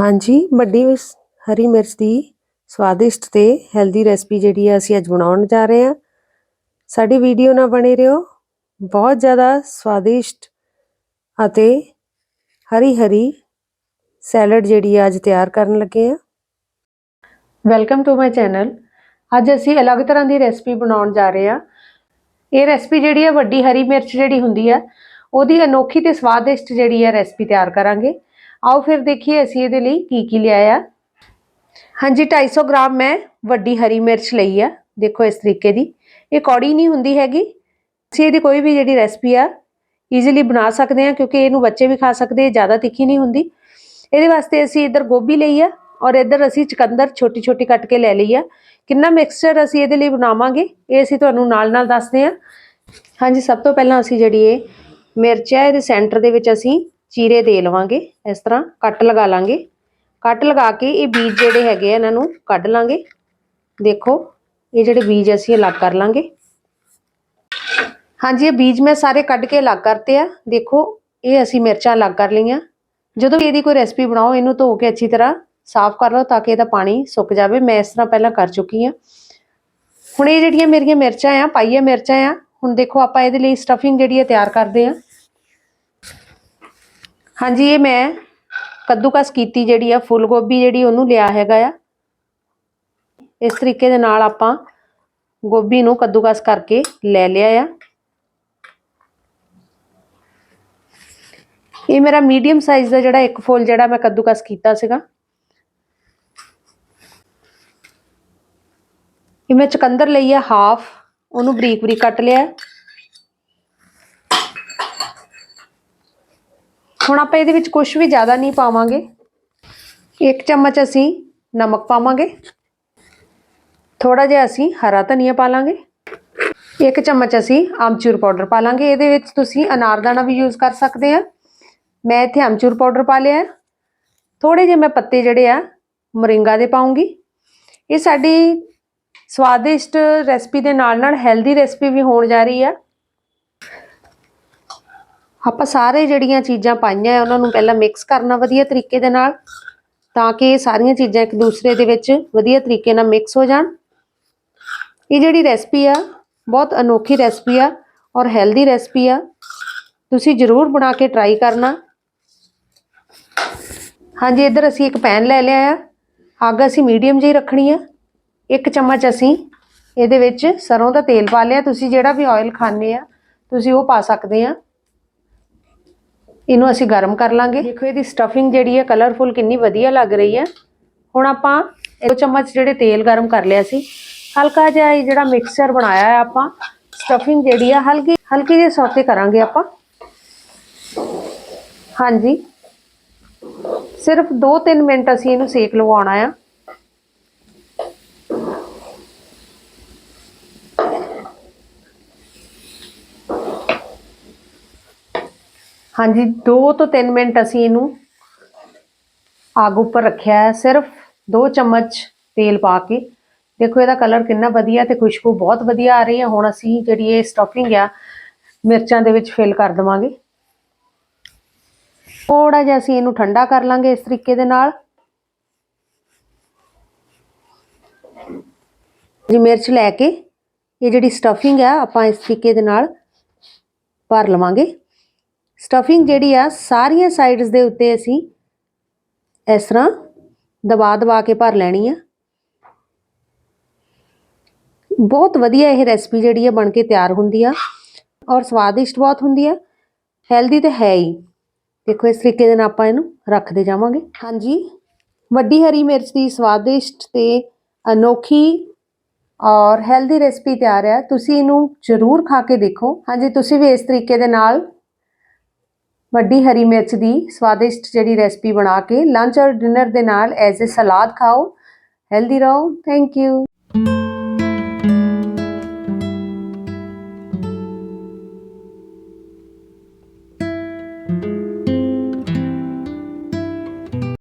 ਹਾਂਜੀ, ਵੱਡੀ ਸ- ਹਰੀ ਮਿਰਚ ਦੀ ਸਵਾਦਿਸ਼ਟ ਤੇ ਹੈਲਦੀ ਰੈਸਪੀ ਜਿਹੜੀ ਆ ਅਸੀਂ ਅੱਜ ਬਣਾਉਣ ਜਾ ਰਹੇ ਹਾਂ ਸਾਡੀ ਵੀਡੀਓ ਨਾਲ ਬਣੇ ਰਹੋ। ਬਹੁਤ ਜ਼ਿਆਦਾ ਸਵਾਦਿਸ਼ਟ ਅਤੇ ਹਰੀ ਹਰੀ ਸੈਲਡ ਜਿਹੜੀ ਆ ਅੱਜ ਤਿਆਰ ਕਰਨ ਲੱਗੇ ਆ। ਵੈਲਕਮ ਟੂ ਮਾਈ ਚੈਨਲ ਅੱਜ ਅਸੀਂ ਅਲੱਗ ਤਰ੍ਹਾਂ ਦੀ ਰੈਸਪੀ ਬਣਾਉਣ ਜਾ ਰਹੇ ਆ। ਇਹ ਰੈਸਪੀ ਜਿਹੜੀ ਆ ਵੱਡੀ ਹਰੀ ਮਿਰਚ ਜਿਹੜੀ ਹੁੰਦੀ ਆ, ਉਹਦੀ ਅਨੋਖੀ ਤੇ ਸਵਾਦਿਸ਼ਟ ਜਿਹੜੀ ਆ ਰੈਸਪੀ ਤਿਆਰ ਕਰਾਂਗੇ। ਆਓ ਫਿਰ ਦੇਖੀਏ ਅਸੀਂ ਇਹਦੇ ਲਈ ਕੀ ਕੀ ਲਿਆ ਆ ਹਾਂਜੀ 250 ਗ੍ਰਾਮ ਮੈਂ ਵੱਡੀ ਹਰੀ ਮਿਰਚ ਲਈ ਆ। ਦੇਖੋ ਇਸ ਤਰੀਕੇ ਦੀ। ਇਹ ਕੌੜੀ ਨਹੀਂ ਹੁੰਦੀ ਹੈਗੀ। ਅਸੀਂ ਇਹਦੀ ਕੋਈ ਵੀ ਜਿਹੜੀ ਰੈਸਪੀ ਆ ਈਜ਼ੀਲੀ ਬਣਾ ਸਕਦੇ ਆ ਕਿਉਂਕਿ ਇਹਨੂੰ ਬੱਚੇ ਵੀ ਖਾ ਸਕਦੇ ਆ ਜ਼ਿਆਦਾ ਤਿੱਖੀ ਨਹੀਂ ਹੁੰਦੀ। ਇਹਦੇ ਵਾਸਤੇ ਅਸੀਂ ਇੱਧਰ ਗੋਭੀ ਲਈ ਆ ਔਰ ਇੱਧਰ ਅਸੀਂ ਚਕੰਦਰ ਛੋਟੀ ਛੋਟੀ ਕੱਟ ਕੇ ਲੈ ਲਈ ਆ। ਕਿੰਨਾ ਮਿਕਸਚਰ ਅਸੀਂ ਇਹਦੇ ਲਈ ਬਣਾਵਾਂਗੇ, ਇਹ ਅਸੀਂ ਤੁਹਾਨੂੰ ਨਾਲ ਨਾਲ ਦੱਸਦੇ ਆ ਹਾਂਜੀ, ਸਭ ਤੋਂ ਪਹਿਲਾਂ ਅਸੀਂ ਜਿਹੜੀ ਇਹ ਮਿਰਚ ਹੈ, ਇਹਦੇ ਸੈਂਟਰ ਦੇ ਵਿੱਚ ਅਸੀਂ ਚੀਰੇ ਦੇ ਲਵਾਂਗੇ, ਇਸ ਤਰ੍ਹਾਂ ਕੱਟ ਲਗਾ ਲਾਂਗੇ। ਕੱਟ ਲਗਾ ਕੇ ਇਹ ਬੀਜ ਜਿਹੜੇ ਹੈਗੇ ਆ, ਇਹਨਾਂ ਨੂੰ ਕੱਢ ਲਾਂਗੇ। ਦੇਖੋ, ਇਹ ਜਿਹੜੇ ਬੀਜ ਅਸੀਂ ਅਲੱਗ ਕਰ ਲਾਂਗੇ। ਹਾਂਜੀ, ਇਹ ਬੀਜ ਮੈਂ ਸਾਰੇ ਕੱਢ ਕੇ ਅਲੱਗ ਕਰਤੇ ਆ। ਦੇਖੋ, ਇਹ ਅਸੀਂ ਮਿਰਚਾਂ ਅਲੱਗ ਕਰ ਲਈਆਂ। ਜਦੋਂ ਇਹਦੀ ਕੋਈ ਰੈਸਪੀ ਬਣਾਓ, ਇਹਨੂੰ ਧੋ ਕੇ ਅੱਛੀ ਤਰ੍ਹਾਂ ਸਾਫ਼ ਕਰ ਲਓ ਤਾਂ ਕਿ ਇਹਦਾ ਪਾਣੀ ਸੁੱਕ ਜਾਵੇ। ਮੈਂ ਇਸ ਤਰ੍ਹਾਂ ਪਹਿਲਾਂ ਕਰ ਚੁੱਕੀ ਆ ਹੁਣ ਇਹ ਜਿਹੜੀਆਂ ਮੇਰੀਆਂ ਮਿਰਚਾਂ ਆ, ਪਾਈਆ ਮਿਰਚਾਂ ਆ, ਹੁਣ ਦੇਖੋ ਆਪਾਂ ਇਹਦੇ ਲਈ ਸਟਫਿੰਗ ਜਿਹੜੀ ਹੈ ਤਿਆਰ ਕਰਦੇ ਆ ਹਾਂਜੀ, ਇਹ ਮੈਂ ਕੱਦੂਕਸ ਕੀਤੀ ਜਿਹੜੀ ਆ ਫੁੱਲ ਗੋਭੀ ਜਿਹੜੀ ਉਹਨੂੰ ਲਿਆ ਹੈਗਾ ਆ। ਇਸ ਤਰੀਕੇ ਦੇ ਨਾਲ ਆਪਾਂ ਗੋਭੀ ਨੂੰ ਕੱਦੂਕਸ ਕਰਕੇ ਲੈ ਲਿਆ ਆ। ਇਹ ਮੇਰਾ ਮੀਡੀਅਮ ਸਾਈਜ਼ ਦਾ ਜਿਹੜਾ ਇੱਕ ਫੁੱਲ ਜਿਹੜਾ ਮੈਂ ਕੱਦੂਕਸ ਕੀਤਾ ਸੀਗਾ। ਇਹ ਮੈਂ ਚਕੰਦਰ ਲਈ ਆ, ਹਾਫ। ਉਹਨੂੰ ਬਰੀਕ ਬਰੀਕ ਕੱਟ ਲਿਆ। ਹੁਣ ਆਪਾਂ ਇਹਦੇ ਵਿੱਚ ਕੁਝ ਵੀ ਜ਼ਿਆਦਾ ਨਹੀਂ ਪਾਵਾਂਗੇ। ਇੱਕ ਚਮਚ ਅਸੀਂ ਨਮਕ ਪਾਵਾਂਗੇ। ਥੋੜਾ ਜਿਹਾ ਅਸੀਂ ਹਰਾ ਧਨੀਆ ਪਾ ਲਾਂਗੇ। ਇੱਕ ਚਮਚ ਅਸੀਂ ਆਮਚੂਰ ਪਾਊਡਰ ਪਾ ਲਾਂਗੇ। ਇਹਦੇ ਵਿੱਚ ਤੁਸੀਂ ਅਨਾਰਦਾਨਾ ਵੀ ਯੂਜ਼ ਕਰ ਸਕਦੇ ਆ। ਮੈਂ ਇੱਥੇ ਆਮਚੂਰ ਪਾਊਡਰ ਪਾ ਲਿਆ। ਹੈ। ਥੋੜੇ ਜਿਹੇ ਮੈਂ ਪੱਤੇ ਜਿਹੜੇ ਆ, ਮਰਿੰਗਾ ਦੇ ਪਾਉਂਗੀ ਇਹ ਸਾਡੀ ਸਵਾਦਿਸ਼ਟ ਰੈਸਪੀ ਦੇ ਨਾਲ ਨਾਲ ਹੈਲਦੀ ਰੈਸਪੀ ਵੀ ਹੋਣ ਜਾ ਰਹੀ ਆ। ਆਪਾਂ ਸਾਰੇ ਜਿਹੜੀਆਂ ਚੀਜ਼ਾਂ ਪਾਈਆਂ ਆ, ਉਹਨਾਂ ਨੂੰ ਪਹਿਲਾਂ ਮਿਕਸ ਕਰਨਾ ਵਧੀਆ ਤਰੀਕੇ ਦੇ ਨਾਲ, ਤਾਂ ਕਿ ਇਹ ਸਾਰੀਆਂ ਚੀਜ਼ਾਂ ਇੱਕ ਦੂਸਰੇ ਦੇ ਵਿੱਚ ਵਧੀਆ ਤਰੀਕੇ ਨਾਲ ਮਿਕਸ ਹੋ ਜਾਣ। ਇਹ ਜਿਹੜੀ ਰੈਸਪੀ ਆ, ਬਹੁਤ ਅਨੋਖੀ ਰੈਸਪੀ ਆ ਔਰ ਹੈਲਦੀ ਰੈਸਪੀ ਆ। ਤੁਸੀਂ ਜ਼ਰੂਰ ਬਣਾ ਕੇ ਟਰਾਈ ਕਰਨਾ। ਹਾਂਜੀ, ਇੱਧਰ ਅਸੀਂ ਇੱਕ ਪੈਨ ਲੈ ਲਿਆ ਆ। ਅੱਗ ਅਸੀਂ ਮੀਡੀਅਮ ਜਿਹੀ ਰੱਖਣੀ ਆ। ਇੱਕ ਚਮਚ ਅਸੀਂ ਇਹਦੇ ਵਿੱਚ ਸਰੋਂ ਦਾ ਤੇਲ ਪਾ ਲਿਆ। ਤੁਸੀਂ ਜਿਹੜਾ ਵੀ ਆਇਲ ਖਾਣੇ ਆ, ਤੁਸੀਂ ਉਹ ਪਾ ਸਕਦੇ ਆ। ਇਹਨੂੰ ਅਸੀਂ ਗਰਮ ਕਰ ਲਾਂਗੇ। ਦੇਖੋ, ਇਹਦੀ ਸਟਫਿੰਗ ਜਿਹੜੀ ਹੈ ਕਲਰਫੁਲ ਕਿੰਨੀ ਵਧੀਆ ਲੱਗ ਰਹੀ ਹੈ। ਹੁਣ ਆਪਾਂ ਇੱਕ ਚਮਚ ਜਿਹੜੇ ਤੇਲ ਗਰਮ ਕਰ ਲਿਆ ਸੀ, ਹਲਕਾ ਜਿਹਾ ਇਹ ਜਿਹੜਾ ਮਿਕਸਚਰ ਬਣਾਇਆ ਹੈ ਆਪਾਂ ਸਟਫਿੰਗ ਜਿਹੜੀ ਆ, ਹਲਕੀ ਹਲਕੀ ਜਿਹੀ ਸੌਤੇ ਕਰਾਂਗੇ ਆਪਾਂ। ਹਾਂਜੀ। ਸਿਰਫ 2-3 ਮਿੰਟ ਅਸੀਂ ਇਹਨੂੰ ਸੇਕ ਲਵਾਉਣਾ ਆ। ਹਾਂਜੀ 2 ਤੋਂ 3 ਮਿੰਟ ਅਸੀਂ ਇਹਨੂੰ ਆਗ ਉੱਪਰ ਰੱਖਿਆ ਹੈ। ਸਿਰਫ 2 ਚਮਚ ਤੇਲ ਪਾ ਕੇ। ਦੇਖੋ, ਇਹਦਾ ਕਲਰ ਕਿੰਨਾ ਵਧੀਆ ਤੇ ਖੁਸ਼ਬੂ ਬਹੁਤ ਵਧੀਆ ਆ ਰਹੀ ਹੈ। ਹੁਣ ਅਸੀਂ ਜਿਹੜੀ ਇਹ ਸਟਫਿੰਗ ਆ, ਮਿਰਚਾਂ ਦੇ ਵਿੱਚ ਫਿਲ ਕਰ ਦਵਾਂਗੇ। ਥੋੜਾ ਜਿਹਾ ਅਸੀਂ ਇਹਨੂੰ ਠੰਡਾ ਕਰ ਲਾਂਗੇ ਇਸ ਤਰੀਕੇ ਦੇ ਨਾਲ। ਜੀ, ਮਿਰਚ ਲੈ ਕੇ ਇਹ ਜਿਹੜੀ ਸਟਫਿੰਗ ਆ, ਆਪਾਂ ਇਸ ਤਰੀਕੇ ਦੇ ਨਾਲ ਭਰ ਲਵਾਂਗੇ। ਸਟਫਿੰਗ ਜਿਹੜੀ ਆ, ਸਾਰੀਆਂ ਸਾਈਡਸ ਦੇ ਉੱਤੇ ਅਸੀਂ ਇਸ ਤਰ੍ਹਾਂ ਦਬਾ ਦਬਾ ਕੇ ਭਰ ਲੈਣੀ ਆ। ਬਹੁਤ ਵਧੀਆ ਇਹ ਰੈਸਪੀ ਜਿਹੜੀ ਆ ਬਣ ਕੇ ਤਿਆਰ ਹੁੰਦੀ ਆ ਔਰ ਸਵਾਦਿਸ਼ਟ ਬਹੁਤ ਹੁੰਦੀ ਆ। ਹੈਲਦੀ ਤੇ ਹੈ ਹੀ। ਦੇਖੋ ਇਸ ਤਰੀਕੇ ਦੇ ਨਾਲ ਆਪਾਂ ਇਹਨੂੰ ਰੱਖਦੇ ਜਾਵਾਂਗੇ। ਹਾਂਜੀ, ਵੱਡੀ ਹਰੀ ਮਿਰਚ ਦੀ ਸਵਾਦਿਸ਼ਟ ਤੇ ਅਨੋਖੀ ਔਰ ਹੈਲਦੀ ਰੈਸਪੀ ਤਿਆਰ ਹੈ ਤੁਸੀਂ ਇਹਨੂੰ ਜ਼ਰੂਰ ਖਾ ਕੇ ਦੇਖੋ। ਹਾਂਜੀ, ਤੁਸੀਂ ਵੀ ਇਸ ਤਰੀਕੇ ਦੇ ਨਾਲ ਵੱਡੀ ਹਰੀ ਮਿਰਚ ਦੀ ਸਵਾਦਿਸ਼ਟ ਜਿਹੜੀ ਰੈਸਪੀ ਬਣਾ ਕੇ ਲੰਚ ਔਰ ਡਿਨਰ ਦੇ ਨਾਲ ਐਜ਼ ਅ ਸਲਾਦ ਖਾਓ ਹੈਲਦੀ ਰਹੋ ਥੈਂਕ ਯੂ